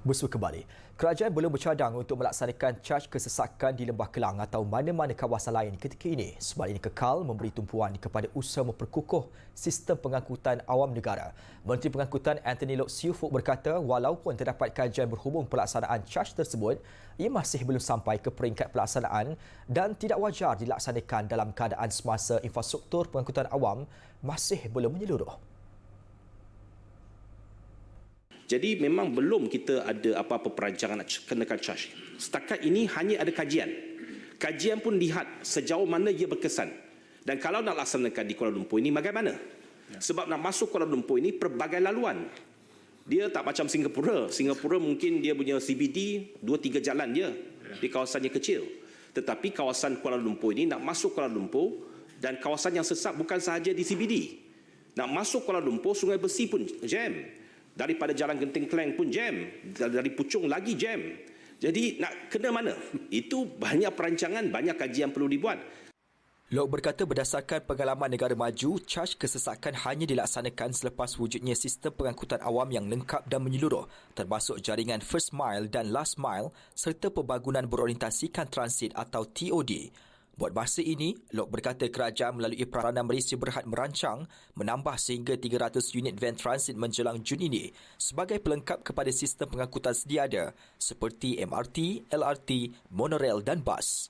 Bersua kembali, kerajaan belum bercadang untuk melaksanakan caj kesesakan di Lembah Kelang atau mana-mana kawasan lain ketika ini sebab ini kekal memberi tumpuan kepada usaha memperkukuh sistem pengangkutan awam negara. Menteri Pengangkutan Anthony Lok Siufuk berkata walaupun terdapat kajian berhubung pelaksanaan caj tersebut, ia masih belum sampai ke peringkat pelaksanaan dan tidak wajar dilaksanakan dalam keadaan semasa infrastruktur pengangkutan awam masih belum menyeluruh. Jadi memang belum kita ada apa-apa perancangan nak kenakan charge. Setakat ini hanya ada kajian. Kajian pun lihat sejauh mana ia berkesan. Dan kalau nak laksanakan di Kuala Lumpur ini bagaimana? Ya. Sebab nak masuk Kuala Lumpur ini pelbagai laluan. Dia tak macam Singapura. Singapura mungkin dia punya CBD dua tiga jalan je ya. di kawasannya kecil. Tetapi kawasan Kuala Lumpur ini nak masuk Kuala Lumpur dan kawasan yang sesak bukan sahaja di CBD. Nak masuk Kuala Lumpur, Sungai Besi pun jam daripada jalan Genting Klang pun jam. Dari Puchong lagi jam. Jadi nak kena mana? Itu banyak perancangan banyak kajian perlu dibuat. Lok berkata berdasarkan pengalaman negara maju, caj kesesakan hanya dilaksanakan selepas wujudnya sistem pengangkutan awam yang lengkap dan menyeluruh, termasuk jaringan first mile dan last mile serta pembangunan berorientasikan transit atau TOD. Buat masa ini, Lok berkata kerajaan melalui peranan Malaysia Berhad merancang menambah sehingga 300 unit van transit menjelang Jun ini sebagai pelengkap kepada sistem pengangkutan sedia ada seperti MRT, LRT, monorail dan bas.